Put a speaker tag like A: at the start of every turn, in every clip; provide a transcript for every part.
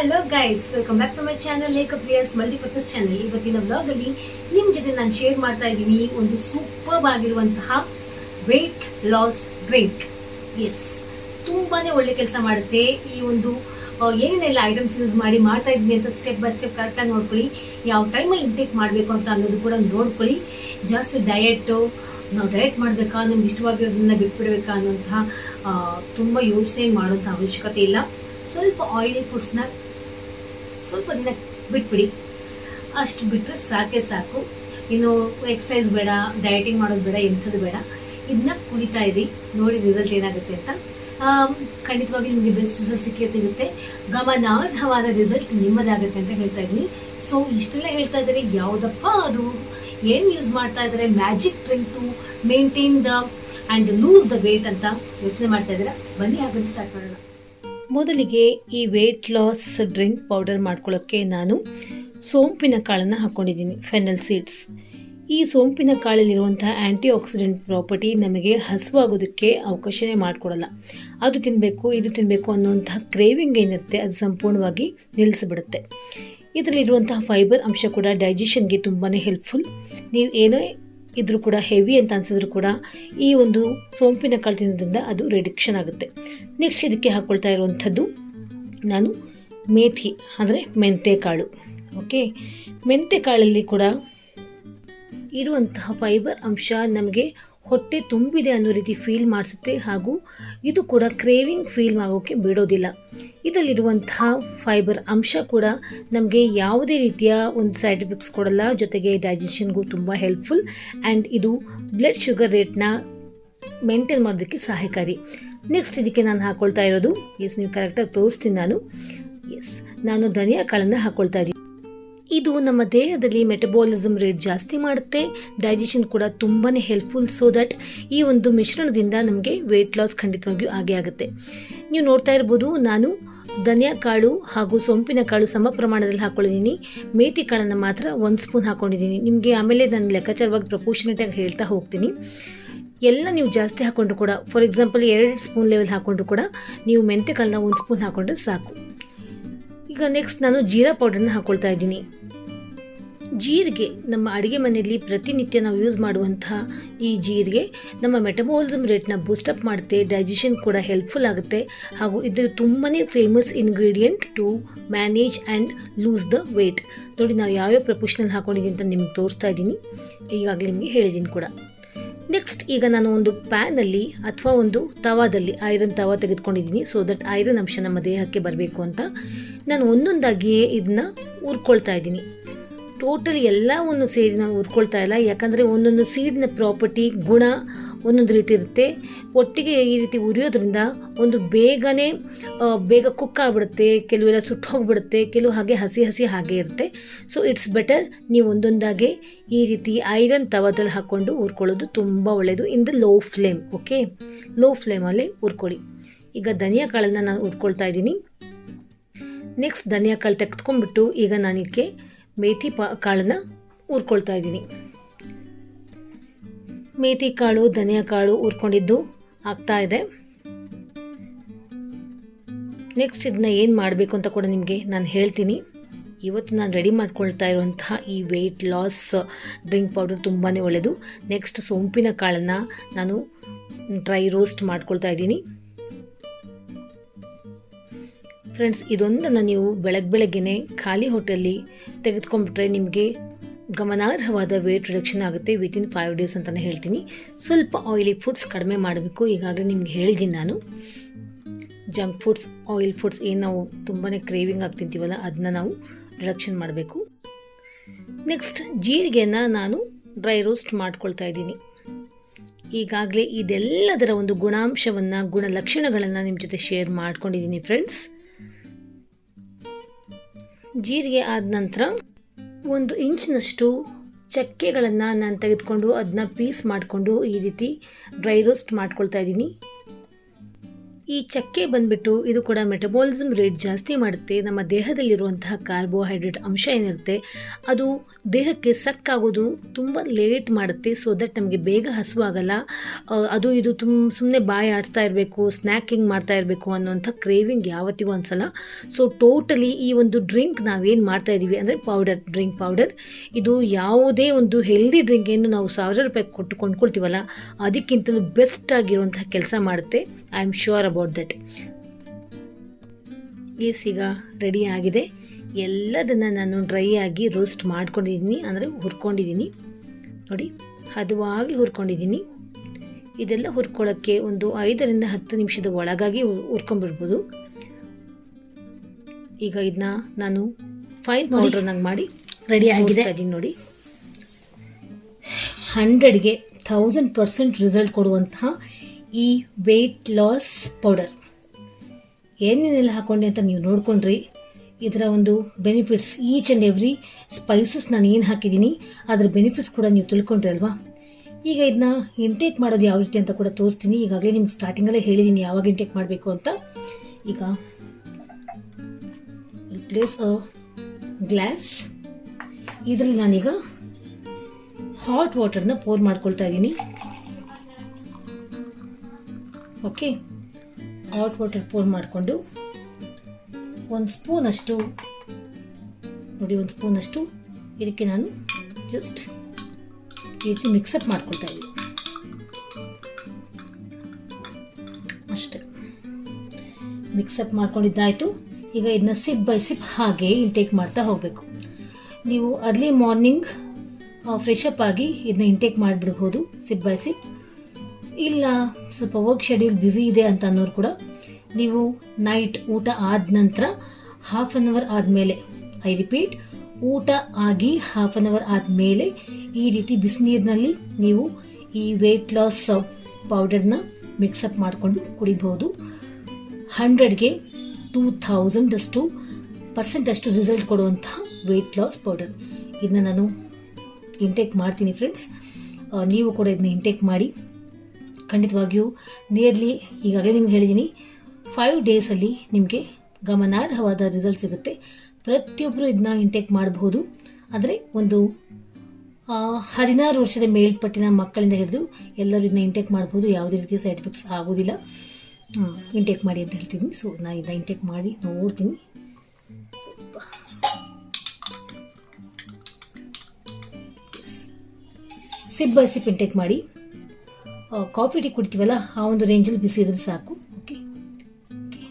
A: Hello guys welcome back to my channel Lekha players multipurpose channel ಇವತ್ತಿನ blog ಅಲ್ಲಿ ನಿಮ್ ಜೊತೆ ನಾನು ಶೇರ್ ಮಾಡ್ತಾ ಇದ್ದೀನಿ ಒಂದು ಸೂಪರ್ ಆಗಿರುವಂತಹ ವೆಯ್ಟ್ ಲಾಸ್ ಡ್ರಿಂಕ್ ಎಸ್ ತುಂಬಾನೇ ಒಳ್ಳೆ ಕೆಲಸ ಮಾಡುತ್ತೆ. ಈ ಒಂದು ಏನೇನೆಲ್ಲ ಐಟಮ್ಸ್ ಯೂಸ್ ಮಾಡಿ ಮಾಡ್ತಾ ಇದ್ದೀನಿ ಅಂತ ಸ್ಟೆಪ್ ಬೈ ಸ್ಟೆಪ್ ಕರೆಕ್ಟಾಗಿ ನೋಡ್ಕೊಳ್ಳಿ. ಯಾವ ಟೈಮಲ್ಲಿ ಇಂಟೇಕ್ ಮಾಡಬೇಕು ಅಂತ ಅನ್ನೋದು ಕೂಡ ನೋಡ್ಕೊಳ್ಳಿ. ಜಾಸ್ತಿ ಡಯಟ್ ನಾವು ಡಯಟ್ ಮಾಡಬೇಕಾ, ನಮ್ಗೆ ಇಷ್ಟವಾಗಿರೋದನ್ನ ಬಿಟ್ಬಿಡ್ಬೇಕಾ ಅನ್ನೋಂತಹ ತುಂಬ ಯೋಚನೆ ಮಾಡುವಂಥ ಅವಶ್ಯಕತೆ ಇಲ್ಲ. ಸ್ವಲ್ಪ ಆಯಿಲಿ ಫುಡ್ಸ್ನ ಸ್ವಲ್ಪ ದಿನ ಬಿಟ್ಬಿಡಿ. ಅಷ್ಟು ಬಿಟ್ಟರೆ ಸಾಕೆ ಸಾಕು. ಇನ್ನು ಎಕ್ಸಸೈಸ್ ಬೇಡ ಡಯಟಿಂಗ್ ಮಾಡೋದು ಬೇಡ ಎಂಥದ್ದು ಬೇಡ. ಇದನ್ನ ಕುಡಿತಾ ಇರಿ, ನೋಡಿ ರಿಸಲ್ಟ್ ಏನಾಗುತ್ತೆ ಅಂತ. ಖಂಡಿತವಾಗಿ ನಿಮಗೆ ಬೆಸ್ಟ್ ರಿಸಲ್ಟ್ ಸಿಕ್ಕೇ ಸಿಗುತ್ತೆ. ಗಮನಾರ್ಹವಾದ ರಿಸಲ್ಟ್ ನಿಮ್ಮದಾಗುತ್ತೆ ಅಂತ ಹೇಳ್ತಾ ಇದ್ದೀನಿ. ಸೊ ಇಷ್ಟೆಲ್ಲ ಹೇಳ್ತಾ ಇದ್ದಾರೆ ಯಾವುದಪ್ಪ ಅದು? ಏನು ಯೂಸ್ ಮಾಡ್ತಾ ಇದ್ದಾರೆ magic drink to maintain the and lose the weight ಅಂತ ಯೋಚನೆ ಮಾಡ್ತಾ ಇದ್ದೀರಾ? ಬನ್ನಿ ಹಾಕೋದು ಸ್ಟಾರ್ಟ್ ಮಾಡೋಣ. ಮೊದಲಿಗೆ ಈ ವೇಟ್ ಲಾಸ್ ಡ್ರಿಂಕ್ ಪೌಡರ್ ಮಾಡ್ಕೊಳ್ಳೋಕ್ಕೆ ನಾನು ಸೋಂಪಿನ ಕಾಳನ್ನು ಹಾಕ್ಕೊಂಡಿದ್ದೀನಿ ಫೆನಲ್ ಸೀಡ್ಸ್ ಈ ಸೋಂಪಿನ ಕಾಳಲ್ಲಿರುವಂಥ ಆ್ಯಂಟಿ ಆಕ್ಸಿಡೆಂಟ್ ಪ್ರಾಪರ್ಟಿ ನಮಗೆ ಹಸುವಾಗೋದಕ್ಕೆ ಅವಕಾಶನೇ ಮಾಡಿಕೊಡಲ್ಲ. ಅದು ತಿನ್ನಬೇಕು ಇದು ತಿನ್ನಬೇಕು ಅನ್ನುವಂತಹ ಕ್ರೇವಿಂಗ್ ಏನಿರುತ್ತೆ, ಅದು ಸಂಪೂರ್ಣವಾಗಿ ನಿಲ್ಲಿಸಿಬಿಡುತ್ತೆ. ಇದರಲ್ಲಿರುವಂತಹ ಫೈಬರ್ ಅಂಶ ಕೂಡ ಡೈಜೆಷನ್ಗೆ ತುಂಬಾ ಹೆಲ್ಪ್ಫುಲ್ ನೀವು ಏನೇ ಇದ್ರೂ ಕೂಡ ಹೆವಿ ಅಂತ ಅನ್ಸಿದ್ರು ಕೂಡ ಈ ಒಂದು ಸೋಂಪಿನ ಕಾಳು ತಿನ್ನೋದ್ರಿಂದ ಅದು ರಿಡಿಕ್ಷನ್ ಆಗುತ್ತೆ. ನೆಕ್ಸ್ಟ್ ಇದಕ್ಕೆ ಹಾಕ್ಕೊಳ್ತಾ ಇರುವಂಥದ್ದು ನಾನು ಮೇಥಿ, ಅಂದರೆ ಮೆಂತೆ ಕಾಳು. ಓಕೆ ಮೆಂತೆ ಕಾಳಲ್ಲಿ ಕೂಡ ಇರುವಂತಹ ಫೈಬರ್ ಅಂಶ ನಮಗೆ ಹೊಟ್ಟೆ ತುಂಬಿದೆ ಅನ್ನೋ ರೀತಿ ಫೀಲ್ ಮಾಡಿಸುತ್ತೆ ಹಾಗೂ ಇದು ಕೂಡ ಕ್ರೇವಿಂಗ್ ಫೀಲ್ ಆಗೋಕ್ಕೆ ಬಿಡೋದಿಲ್ಲ. ಇದರಲ್ಲಿರುವಂತಹ ಫೈಬರ್ ಅಂಶ ಕೂಡ ನಮಗೆ ಯಾವುದೇ ರೀತಿಯ ಒಂದು ಸೈಡ್ ಎಫೆಕ್ಟ್ಸ್ ಕೊಡಲ್ಲ, ಜೊತೆಗೆ ಡೈಜೆಷನ್ಗೂ ತುಂಬ ಹೆಲ್ಪ್ಫುಲ್ ಆ್ಯಂಡ್ ಇದು ಬ್ಲಡ್ ಶುಗರ್ ರೇಟ್ನ ಮೇಂಟೈನ್ ಮಾಡೋದಕ್ಕೆ ಸಹಾಯಕಾರಿ. ನೆಕ್ಸ್ಟ್ ಇದಕ್ಕೆ ನಾನು ಹಾಕ್ಕೊಳ್ತಾ ಇರೋದು ಎಸ್ ನೀವು ಕರೆಕ್ಟಾಗಿ ತೋರಿಸ್ತೀನಿ ನಾನು. ಎಸ್ ನಾನು ಧನಿಯಾ ಕಾಳನ್ನು ಹಾಕ್ಕೊಳ್ತಾ ಇದ್ದೀನಿ. ಇದು ನಮ್ಮ ದೇಹದಲ್ಲಿ ಮೆಟಬಾಲಿಸಮ್ ರೇಟ್ ಜಾಸ್ತಿ ಮಾಡುತ್ತೆ. ಡೈಜೆಷನ್ ಕೂಡ ತುಂಬಾ ಹೆಲ್ಪ್ಫುಲ್ ಸೊ ದಟ್ ಈ ಒಂದು ಮಿಶ್ರಣದಿಂದ ನಮಗೆ ವೆಯ್ಟ್ ಲಾಸ್ ಖಂಡಿತವಾಗಿಯೂ ಆಗೇ ಆಗುತ್ತೆ. ನೀವು ನೋಡ್ತಾ ಇರ್ಬೋದು, ನಾನು ಧನಿಯಾ ಕಾಳು ಹಾಗೂ ಸೊಂಪಿನ ಕಾಳು ಸಮ ಪ್ರಮಾಣದಲ್ಲಿ ಹಾಕೊಂಡಿದ್ದೀನಿ ಮೇಥಿ ಕಾಳನ್ನು ಮಾತ್ರ ಒಂದು ಸ್ಪೂನ್ ಹಾಕೊಂಡಿದ್ದೀನಿ. ನಿಮಗೆ ಆಮೇಲೆ ನಾನು ಲೆಕ್ಕಾಚಾರವಾಗಿ ಪ್ರಪೋರ್ಷನೇಟಾಗಿ ಹೇಳ್ತಾ ಹೋಗ್ತೀನಿ. ಎಲ್ಲ ನೀವು ಜಾಸ್ತಿ ಹಾಕೊಂಡ್ರು ಕೂಡ ಫಾರ್ ಎಕ್ಸಾಂಪಲ್ ಎರಡು ಸ್ಪೂನ್ ಲೆವೆಲ್ ಹಾಕೊಂಡ್ರು ಕೂಡ, ನೀವು ಮೆಂತೆ ಕಾಳನ್ನ ಒಂದು ಸ್ಪೂನ್ ಹಾಕೊಂಡ್ರೆ ಸಾಕು. ಈಗ ನೆಕ್ಸ್ಟ್ ನಾನು ಜೀರಾ ಪೌಡರ್ನ ಹಾಕ್ಕೊಳ್ತಾ ಇದ್ದೀನಿ. ಜೀರಿಗೆ ನಮ್ಮ ಅಡುಗೆ ಮನೆಯಲ್ಲಿ ಪ್ರತಿನಿತ್ಯ ನಾವು ಯೂಸ್ ಮಾಡುವಂತಹ ಈ ಜೀರಿಗೆ ನಮ್ಮ ಮೆಟಬಾಲಿಸಮ್ ರೇಟ್ನ ಬೂಸ್ಟಪ್ ಮಾಡುತ್ತೆ ಡೈಜೆಷನ್ ಕೂಡ ಹೆಲ್ಪ್ಫುಲ್ ಆಗುತ್ತೆ. ಹಾಗೂ ಇದು ತುಂಬಾ famous ingredient to manage and lose the weight ನೋಡಿ, ನಾವು ಯಾವ್ಯಾವ ಪ್ರಪೋಷನಲ್ಲಿ ಹಾಕೊಂಡಿದ್ದೀನಿ ಅಂತ ನಿಮ್ಗೆ ತೋರಿಸ್ತಾ ಇದ್ದೀನಿ. ಈಗಾಗಲೇ ನಿಮಗೆ ಹೇಳಿದ್ದೀನಿ ಕೂಡ. ನೆಕ್ಸ್ಟ್ ಈಗ ನಾನು ಒಂದು ಪ್ಯಾನಲ್ಲಿ ಅಥವಾ ಒಂದು ತವಾದಲ್ಲಿ, ಐರನ್ ತವಾ ತೆಗೆದುಕೊಂಡಿದ್ದೀನಿ. ಸೊ ದಟ್ ಐರನ್ ಅಂಶ ನಮ್ಮ ದೇಹಕ್ಕೆ ಬರಬೇಕು ಅಂತ. ನಾನು ಒಂದೊಂದಾಗಿಯೇ ಇದನ್ನ ಊರ್ಕೊಳ್ತಾ ಇದ್ದೀನಿ. ಟೋಟಲ್ ಎಲ್ಲವನ್ನು ಸೇರಿ ನಾವು ಹುರ್ಕೊಳ್ತಾ ಇಲ್ಲ. ಯಾಕಂದರೆ ಒಂದೊಂದು ಸೀಡ್ನ ಪ್ರಾಪರ್ಟಿ ಗುಣ ಒಂದೊಂದು ರೀತಿ ಇರುತ್ತೆ. ಒಟ್ಟಿಗೆ ಈ ರೀತಿ ಉರಿಯೋದ್ರಿಂದ ಒಂದು ಬೇಗನೆ ಬೇಗ ಕುಕ್ ಆಗಿಬಿಡುತ್ತೆ, ಕೆಲವೆಲ್ಲ ಸುಟ್ಟು ಹೋಗಿಬಿಡುತ್ತೆ, ಕೆಲವು ಹಾಗೆ ಹಸಿ ಹಸಿ ಹಾಗೆ ಇರುತ್ತೆ. ಸೊ ಇಟ್ಸ್ ಬೆಟರ್ ನೀವು ಒಂದೊಂದಾಗೆ ಈ ರೀತಿ ಐರನ್ ತವದಲ್ಲಿ ಹಾಕ್ಕೊಂಡು ಹುರ್ಕೊಳ್ಳೋದು ತುಂಬ ಒಳ್ಳೆಯದು in the low flame okay low ಫ್ಲೇಮಲ್ಲಿ ಹುರ್ಕೊಳ್ಳಿ. ಈಗ ಧನಿಯಾ ಕಾಳನ್ನು ನಾನು ಹುರ್ಕೊಳ್ತಾ ಇದ್ದೀನಿ. ನೆಕ್ಸ್ಟ್ ಧನಿಯಾ ಕಾಳು ತೆಗೆದುಕೊಂಡ್ಬಿಟ್ಟು ಈಗ ನಾನು ಇದಕ್ಕೆ ಮೇಥಿ ಪಾ, ಕಾಳನ್ನು ಹುರ್ಕೊಳ್ತಾ ಇದ್ದೀನಿ. ಮೇಥಿ ಕಾಳು, ಧನಿಯಾ ಕಾಳು ಹುರ್ಕೊಂಡಿದ್ದು ಆಗ್ತಾ ಇದೆ. ನೆಕ್ಸ್ಟ್ ಇದನ್ನ ಏನು ಮಾಡಬೇಕು ಅಂತ ಕೂಡ ನಿಮಗೆ ನಾನು ಹೇಳ್ತೀನಿ. ಇವತ್ತು ನಾನು ರೆಡಿ ಮಾಡ್ಕೊಳ್ತಾ ಇರುವಂತಹ ಈ ವೆಯ್ಟ್ ಲಾಸ್ ಡ್ರಿಂಕ್ ಪೌಡರ್ ತುಂಬಾ ಒಳ್ಳೆಯದು ನೆಕ್ಸ್ಟ್ ಸೋಂಪಿನ ಕಾಳನ್ನು ನಾನು ಡ್ರೈ ರೋಸ್ಟ್ ಮಾಡ್ಕೊಳ್ತಾ ಇದ್ದೀನಿ. ಫ್ರೆಂಡ್ಸ್ ಇದೊಂದನ್ನು ನೀವು ಬೆಳಗ್ಗೆ ಬೆಳಗ್ಗೆನೆ ಖಾಲಿ ಹೊಟ್ಟೆಯಲ್ಲಿ ತೆಗೆದುಕೊಂಡ್ಬಿಟ್ರೆ ನಿಮಗೆ ಗಮನಾರ್ಹವಾದ ವೇಟ್ ರಿಡಕ್ಷನ್ ಆಗುತ್ತೆ ವಿತಿನ್ ಫೈವ್ ಡೇಸ್ ಅಂತಲೇ ಹೇಳ್ತೀನಿ. ಸ್ವಲ್ಪ ಆಯಿಲಿ ಫುಡ್ಸ್ ಕಡಿಮೆ ಮಾಡಬೇಕು. ಈಗಾಗಲೇ ನಿಮ್ಗೆ ಹೇಳಿದ್ದೀನಿ ನಾನು. ಜಂಕ್ ಫುಡ್ಸ್ ಆಯಿಲ್ ಫುಡ್ಸ್ ಏನು ನಾವು ತುಂಬಾ ಕ್ರೇವಿಂಗ್ ಆಗಿ ತಿಂತೀವಲ್ಲ ಅದನ್ನ ನಾವು ರಿಡಕ್ಷನ್ ಮಾಡಬೇಕು. ನೆಕ್ಸ್ಟ್ ಜೀರಿಗೆನ ನಾನು ಡ್ರೈ ರೋಸ್ಟ್ ಮಾಡ್ಕೊಳ್ತಾ ಇದ್ದೀನಿ. ಈಗಾಗಲೇ ಇದೆಲ್ಲದರ ಒಂದು ಗುಣಾಂಶವನ್ನು, ಗುಣಲಕ್ಷಣಗಳನ್ನು ನಿಮ್ಮ ಜೊತೆ ಶೇರ್ ಮಾಡ್ಕೊಂಡಿದ್ದೀನಿ ಫ್ರೆಂಡ್ಸ್ ಜೀರಿಗೆ ಆದ ನಂತರ ಒಂದು ಇಂಚಿನಷ್ಟು ಚಕ್ಕೆಗಳನ್ನು ನಾನು ತೆಗೆದುಕೊಂಡು ಅದನ್ನ ಪೀಸ್ ಮಾಡಿಕೊಂಡು ಈ ರೀತಿ ಡ್ರೈ ರೋಸ್ಟ್ ಮಾಡ್ಕೊಳ್ತಾ ಇದ್ದೀನಿ. ಈ ಚಕ್ಕೆ ಬಂದ್ಬಿಟ್ಟು ಇದು ಕೂಡ ಮೆಟಬಾಲಿಸಮ್ ರೇಟ್ ಜಾಸ್ತಿ ಮಾಡುತ್ತೆ. ನಮ್ಮ ದೇಹದಲ್ಲಿರುವಂತಹ ಕಾರ್ಬೋಹೈಡ್ರೇಟ್ ಅಂಶ ಏನಿರುತ್ತೆ, ಅದು ದೇಹಕ್ಕೆ ಸಕ್ಕಾಗೋದು ತುಂಬ ಲೇಟ್ ಮಾಡುತ್ತೆ. ಸೊ ದಟ್ ನಮಗೆ ಬೇಗ ಹಸುವಾಗಲ್ಲ ಅದು ಇದು ತುಂಬ ಸುಮ್ಮನೆ ಬಾಯಿ ಆಡ್ತಾ ಇರಬೇಕು, ಸ್ನ್ಯಾಕಿಂಗ್ ಮಾಡ್ತಾ ಇರಬೇಕು ಅನ್ನೋಂಥ ಕ್ರೇವಿಂಗ್ ಯಾವತ್ತಿಗೂ ಅನ್ಸಲ್ಲ. ಸೊ ಟೋಟಲಿ ಈ ಒಂದು ಡ್ರಿಂಕ್ ನಾವೇನು ಮಾಡ್ತಾ ಇದ್ದೀವಿ ಅಂದರೆ ಪೌಡರ್, ಡ್ರಿಂಕ್ ಪೌಡರ್. ಇದು ಯಾವುದೇ ಒಂದು ಹೆಲ್ದಿ ಡ್ರಿಂಕ್ ಏನು ನಾವು ಸಾವಿರ ರೂಪಾಯಿ ಕೊಟ್ಟು ಕೊಂಡ್ಕೊಳ್ತೀವಲ್ಲ, ಅದಕ್ಕಿಂತಲೂ ಬೆಸ್ಟ್ ಆಗಿರುವಂತಹ ಕೆಲಸ ಮಾಡುತ್ತೆ. I am sure about that S ಈಗ ರೆಡಿ ಆಗಿದೆ. ಎಲ್ಲದನ್ನು ನಾನು ಡ್ರೈ ಆಗಿ ರೋಸ್ಟ್ ಮಾಡ್ಕೊಂಡಿದ್ದೀನಿ. ಅಂದರೆ ಹುರ್ಕೊಂಡಿದ್ದೀನಿ. ನೋಡಿ ಹದವಾಗಿ ಹುರ್ಕೊಂಡಿದ್ದೀನಿ. ಇದೆಲ್ಲ ಹುರ್ಕೊಳ್ಳೋಕ್ಕೆ ಒಂದು ಐದರಿಂದ ಹತ್ತು ನಿಮಿಷದ ಒಳಗಾಗಿ ಹುರ್ಕೊಂಡ್ಬಿಡ್ಬೋದು. ಈಗ ಇದನ್ನ ನಾನು ಫೈನ್ ಪೌಡ್ರನ್ನಾಗಿ ಮಾಡಿ
B: ರೆಡಿ ಆಗಿದೆ.
A: ಇದೀನಿ ನೋಡಿ. ಹಂಡ್ರೆಡ್ಗೆ ಥೌಸಂಡ್ ಪರ್ಸೆಂಟ್ ರಿಸಲ್ಟ್ ಕೊಡುವಂತಹ ಈ ವೆಯ್ಟ್ ಲಾಸ್ ಪೌಡರ್ ಏನೇನೆಲ್ಲ ಹಾಕೊಂಡೆ ಅಂತ ನೀವು ನೋಡ್ಕೊಂಡ್ರಿ. ಇದರ ಒಂದು benefits each and every spices ನಾನು ಏನು ಹಾಕಿದ್ದೀನಿ, ಅದರ ಬೆನಿಫಿಟ್ಸ್ ಕೂಡ ನೀವು ತಿಳ್ಕೊಂಡ್ರಿ ಅಲ್ವಾ? ಈಗ ಇದನ್ನ ಇಂಟೇಕ್ ಮಾಡೋದು ಯಾವ ರೀತಿ ಅಂತ ಕೂಡ ತೋರಿಸ್ತೀನಿ. ಈಗಾಗಲೇ ನಿಮ್ಗೆ ಸ್ಟಾರ್ಟಿಂಗಲ್ಲೇ ಹೇಳಿದ್ದೀನಿ ಯಾವಾಗ ಇಂಟೇಕ್ ಮಾಡಬೇಕು ಅಂತ. ಈಗ ಪ್ಲೇಸ್ ಅ ಗ್ಲಾಸ್ ಇದರಲ್ಲಿ ನಾನೀಗ ಹಾಟ್ ವಾಟರ್ನ ಪೋರ್ ಮಾಡ್ಕೊಳ್ತಾ ಇದ್ದೀನಿ. ಓಕೆ? ಹಾಟ್ ವಾಟರ್ ಪೋರ್ ಮಾಡಿಕೊಂಡು ಒಂದು ಸ್ಪೂನಷ್ಟು ನೋಡಿ ಒಂದು ಸ್ಪೂನಷ್ಟು ಇದಕ್ಕೆ ನಾನು ಜಸ್ಟ್ ಈ ರೀತಿ ಮಿಕ್ಸಪ್ ಮಾಡ್ಕೊಳ್ತಾ ಇದ್ದೀನಿ. ಅಷ್ಟೇ. ಮಿಕ್ಸಪ್ ಮಾಡ್ಕೊಂಡಿದ್ದಾಯಿತು. ಈಗ ಇದನ್ನ ಸಿಪ್ ಬೈ ಸಿಪ್ ಹಾಗೆ ಇಂಟೇಕ್ ಮಾಡ್ತಾ ಹೋಗಬೇಕು. ನೀವು ಅರ್ಲಿ ಮಾರ್ನಿಂಗ್ ಫ್ರೆಶ್ ಅಪ್ ಆಗಿ ಇದನ್ನ ಇಂಟೇಕ್ ಮಾಡಿಬಿಡ್ಬೋದು ಸಿಪ್ ಬೈ ಸಿಪ್ ಇಲ್ಲ, ಸ್ವಲ್ಪ ವರ್ಕ್ ಶೆಡ್ಯೂಲ್ ಬ್ಯುಸಿ ಇದೆ ಅಂತ ಅನ್ನೋರು ಕೂಡ ನೀವು ನೈಟ್ ಊಟ ಆದ ನಂತರ ಹಾಫ್ ಆನ್ ಅವರ್ ಆದಮೇಲೆ ಐ ರಿಪೀಟ್ ಊಟ ಆಗಿ ಹಾಫ್ ಆನ್ ಅವರ್ ಆದಮೇಲೆ ಈ ರೀತಿ ಬಿಸಿನೀರಿನಲ್ಲಿ ನೀವು ಈ ವೆಯ್ಟ್ ಲಾಸ್ ಪೌಡರ್ನ ಮಿಕ್ಸಪ್ ಮಾಡಿಕೊಂಡು ಕುಡಿಬಹುದು. ಹಂಡ್ರೆಡ್ಗೆ ಟೂ ಥೌಸಂಡ್ ಅಷ್ಟು ಪರ್ಸೆಂಟ್ ಅಷ್ಟು ರಿಸಲ್ಟ್ ಕೊಡುವಂತಹ ವೆಯ್ಟ್ ಲಾಸ್ ಪೌಡರ್ ಇದನ್ನ ನಾನು ಇಂಟೇಕ್ ಮಾಡ್ತೀನಿ ಫ್ರೆಂಡ್ಸ್ ನೀವು ಕೂಡ ಇದನ್ನ ಇಂಟೇಕ್ ಮಾಡಿ. ಖಂಡಿತವಾಗಿಯೂ ನಿಯರ್ಲಿ ಈಗಾಗಲೇ ನಿಮ್ಗೆ ಹೇಳಿದ್ದೀನಿ ಫೈವ್ ಡೇಸಲ್ಲಿ ನಿಮಗೆ ಗಮನಾರ್ಹವಾದ ರಿಸಲ್ಟ್ ಸಿಗುತ್ತೆ. ಪ್ರತಿಯೊಬ್ಬರು ಇದನ್ನ ಇಂಟೇಕ್ ಮಾಡಬಹುದು. ಆದರೆ ಒಂದು ಹದಿನಾರು ವರ್ಷದ ಮೇಲ್ಪಟ್ಟಿನ ಮಕ್ಕಳಿಂದ ಹಿಡಿದು ಎಲ್ಲರೂ ಇದನ್ನ ಇಂಟೇಕ್ ಮಾಡ್ಬೋದು ಯಾವುದೇ ರೀತಿಯ ಸೈಡ್ ಎಫೆಕ್ಟ್ಸ್ ಆಗೋದಿಲ್ಲ ಇಂಟೇಕ್ ಮಾಡಿ ಅಂತ ಹೇಳ್ತೀನಿ. ಸೊ ನಾನು ಇದನ್ನ ಇಂಟೇಕ್ ಮಾಡಿ ನೋಡ್ತೀನಿ. ಸ್ವಲ್ಪ ಸಿಪ್ ಬೈ ಸಿಪ್ ಇಂಟೇಕ್ ಮಾಡಿ. ಕಾಫಿ ಟೀ ಕುಡಿತೀವಲ್ಲ ಆ ಒಂದು ರೇಂಜಲ್ಲಿ ಬಿಸಿ ಇದ್ರೆ ಸಾಕು. ಓಕೆ ಓಕೆ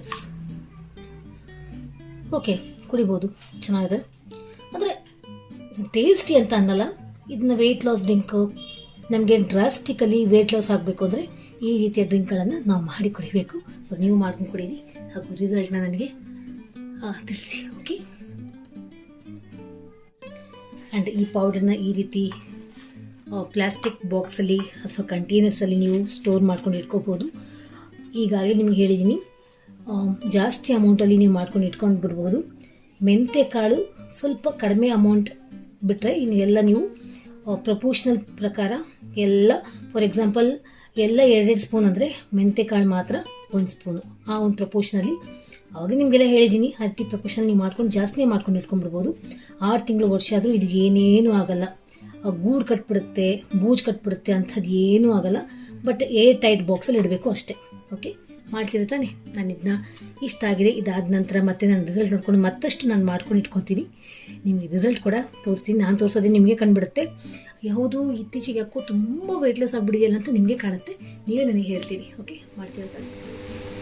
A: ಎಸ್ ಓಕೆ ಕುಡಿಬೋದು. ಚೆನ್ನಾಗಿದೆ. ಅಂದರೆ ಟೇಸ್ಟಿ ಅಂತ ಅನ್ನಲ್ಲ ಇದನ್ನ ವೆಯ್ಟ್ ಲಾಸ್ ಡ್ರಿಂಕು ನಮಗೆ ಡ್ರಾಸ್ಟಿಕಲಿ ವೆಯ್ಟ್ ಲಾಸ್ ಆಗಬೇಕು ಅಂದರೆ ಈ ರೀತಿಯ ಡ್ರಿಂಕ್ಗಳನ್ನು ನಾವು ಮಾಡಿ ಕುಡಿಬೇಕು ಸೊ ನೀವು ಮಾಡ್ಕೊಂಡು ಕುಡೀರಿ. ಹಾಗೂ ರಿಸಲ್ಟ್ನ ನನಗೆ ತಿಳಿಸಿ. ಓಕೆ ಆ್ಯಂಡ್ ಈ ಪೌಡರ್ನ ಈ ರೀತಿ ಪ್ಲಾಸ್ಟಿಕ್ ಬಾಕ್ಸಲ್ಲಿ ಅಥವಾ ಕಂಟೈನರ್ಸಲ್ಲಿ ನೀವು ಸ್ಟೋರ್ ಮಾಡ್ಕೊಂಡು ಇಟ್ಕೋಬೋದು. ಈಗಾಗಲೇ ನಿಮ್ಗೆ ಹೇಳಿದ್ದೀನಿ ಜಾಸ್ತಿ ಅಮೌಂಟಲ್ಲಿ ನೀವು ಮಾಡ್ಕೊಂಡು ಇಟ್ಕೊಂಡು ಬಿಡ್ಬೋದು. ಮೆಂತೆ ಕಾಳು ಸ್ವಲ್ಪ ಕಡಿಮೆ ಅಮೌಂಟ್ ಬಿಟ್ಟರೆ ಇನ್ನು ಎಲ್ಲ ನೀವು ಪ್ರಪೋರ್ಷನಲ್ ಪ್ರಕಾರ ಎಲ್ಲ ಫಾರ್ ಎಕ್ಸಾಂಪಲ್ ಎಲ್ಲ ಎರಡೆರಡು ಸ್ಪೂನ್ ಅಂದರೆ ಮೆಂತೆ ಕಾಳು ಮಾತ್ರ ಒಂದು ಸ್ಪೂನು ಆ ಒಂದು ಪ್ರಪೋರ್ಷನಲ್ಲಿ ಅವಾಗ ನಿಮಗೆಲ್ಲ ಹೇಳಿದ್ದೀನಿ ಹತ್ತಿ ಪ್ರಿಪ್ರೇಷನ್ ನೀವು ಮಾಡ್ಕೊಂಡು ಜಾಸ್ತಿ ಮಾಡ್ಕೊಂಡು ಇಟ್ಕೊಂಡ್ಬಿಡ್ಬೋದು ಆರು ತಿಂಗಳು ವರ್ಷ ಆದರೂ ಇದು ಏನೇನೂ ಆಗಲ್ಲ. ಗೂಡು ಕಟ್ಬಿಡುತ್ತೆ, ಬೂಜ್ ಕಟ್ಬಿಡುತ್ತೆ ಅಂಥದ್ದು ಏನೂ ಆಗಲ್ಲ. ಬಟ್ ಏರ್ ಟೈಟ್ ಬಾಕ್ಸಲ್ಲಿ ಇಡಬೇಕು ಅಷ್ಟೇ. ಓಕೆ ಮಾಡ್ತೀರ ತಾನೆ? ನಾನು ಇದನ್ನ ಇಷ್ಟ ಆಗಿದೆ. ಇದಾದ ನಂತರ ಮತ್ತೆ ನಾನು ರಿಸಲ್ಟ್ ನೋಡ್ಕೊಂಡು ಮತ್ತಷ್ಟು ನಾನು ಮಾಡ್ಕೊಂಡು ಇಟ್ಕೊತೀನಿ. ನಿಮಗೆ ರಿಸಲ್ಟ್ ಕೂಡ ತೋರಿಸ್ತೀನಿ. ನಾನು ತೋರಿಸೋದೇ ನಿಮಗೆ ಕಂಡುಬಿಡುತ್ತೆ. ಯಾವುದು ಇತ್ತೀಚೆಗೆ ಯಾಕೋ ತುಂಬ ವೆಯ್ಟ್ಲೆಸ್ ಆಗಿಬಿಡಿದೆಯಲ್ಲ ಅಂತ ನಿಮಗೆ ಕಾಣುತ್ತೆ. ನೀವೇ ನನಗೆ ಹೇಳ್ತೀನಿ. ಓಕೆ ಮಾಡ್ತೀರ ತಾನೆ?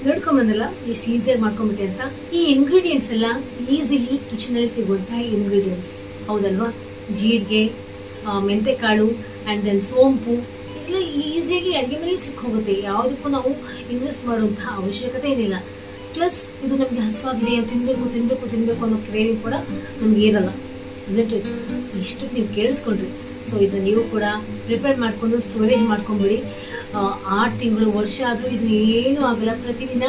A: ನೋಡ್ಕೊಂಬಂದಲ್ಲ ಎಷ್ಟು ಈಸಿಯಾಗಿ ಮಾಡ್ಕೊಂಬಿಟ್ಟೆ ಅಂತ. ಈ ಇಂಗ್ರೀಡಿಯೆಂಟ್ಸ್ ಎಲ್ಲ ಈಸಿಲಿ ಕಿಚನಲ್ಲಿ ಸಿಗುವಂತಹ ಇಂಗ್ರೀಡಿಯೆಂಟ್ಸ್ ಹೌದಲ್ವಾ? ಜೀರಿಗೆ ಮೆಂತೆ ಮೆಂತೆಕಾಳು ಆ್ಯಂಡ್ ದೆನ್ ಸೋಂಪು. ಎಲ್ಲ ಈಸಿಯಾಗಿ ಅಡುಗೆ ಮೇಲೆ ಸಿಕ್ಕೋಗುತ್ತೆ. ಯಾವುದಕ್ಕೂ ನಾವು ಇನ್ವೆಸ್ಟ್ ಮಾಡುವಂತಹ ಅವಶ್ಯಕತೆ ಏನಿಲ್ಲ. ಪ್ಲಸ್ ಇದು ನಮಗೆ ಹಸುವಾಗಿದೆ ತಿನ್ನಬೇಕು ತಿನ್ನಬೇಕು ತಿನ್ನಬೇಕು ಅನ್ನೋ ಕ್ರೇವಿಂಗ್ ಕೂಡ ನಮ್ಗೆ ಇರಲ್ಲ. ಇಟ್? ಇಷ್ಟು ನೀವು ಕೇಳಿಸ್ಕೊಂಡ್ರಿ. ಸೊ ಇದನ್ನ ನೀವು ಕೂಡ ಪ್ರಿಪೇರ್ ಮಾಡಿಕೊಂಡು ಸ್ಟೋರೇಜ್ ಮಾಡ್ಕೊಂಬಿಡಿ. ಆರು ತಿಂಗಳು ವರ್ಷ ಆದರೂ ಇದು ಏನೂ ಆಗಲ್ಲ. ಪ್ರತಿದಿನ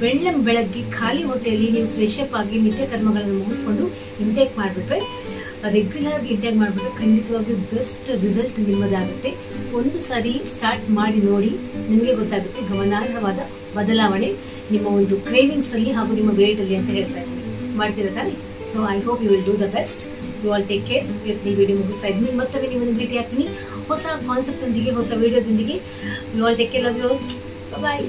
A: ಬೆಳ್ಳಂ ಬೆಳಗ್ಗೆ ಖಾಲಿ ಹೊಟ್ಟೆಯಲ್ಲಿ ನೀವು ಫ್ರೆಶ್ ಅಪ್ ಆಗಿ ನಿತ್ಯ ಕರ್ಮಗಳನ್ನು ಮುಗಿಸ್ಕೊಂಡು ಇಂಟೇಕ್ ಮಾಡಿಬಿಟ್ರೆ ರೆಗ್ಯುಲರ್ ಆಗಿ ಇಂಟೇಕ್ ಮಾಡಿಬಿಟ್ರೆ ಖಂಡಿತವಾಗಿಯೂ ಬೆಸ್ಟ್ ರಿಸಲ್ಟ್ ನಿಮ್ಮದಾಗುತ್ತೆ ಒಂದು ಸಾರಿ ಸ್ಟಾರ್ಟ್ ಮಾಡಿ ನೋಡಿ, ನಿಮಗೆ ಗೊತ್ತಾಗುತ್ತೆ ಗಮನಾರ್ಹವಾದ ಬದಲಾವಣೆ ನಿಮ್ಮ ಒಂದು ಕ್ರೇವಿಂಗ್ಸ್ ಅಲ್ಲಿ ಹಾಗೂ ನಿಮ್ಮ ವೇಟ್ ಅಲ್ಲಿ ಅಂತ ಹೇಳ್ತಾ ಇದ್ದೀನಿ. ಮಾಡ್ತೀರಾ ತಾನೆ? So I hope you will do the best you all take care ಇವತ್ತು ಈ ವಿಡಿಯೋ ಮುಗಿಸ್ತಾ ಇದ್ದೀನಿ. ಮತ್ತೊಮ್ಮೆ ನಿಮ್ಮನ್ನು ಭೇಟಿ ಆಗ್ತೀನಿ. ಹೊಸ ಕಾನ್ಸೆಪ್ಟ್ ಒಂದಿಗೆ ಹೊಸ ವಿಡಿಯೋದೊಂದಿಗೆ you all take care love you bye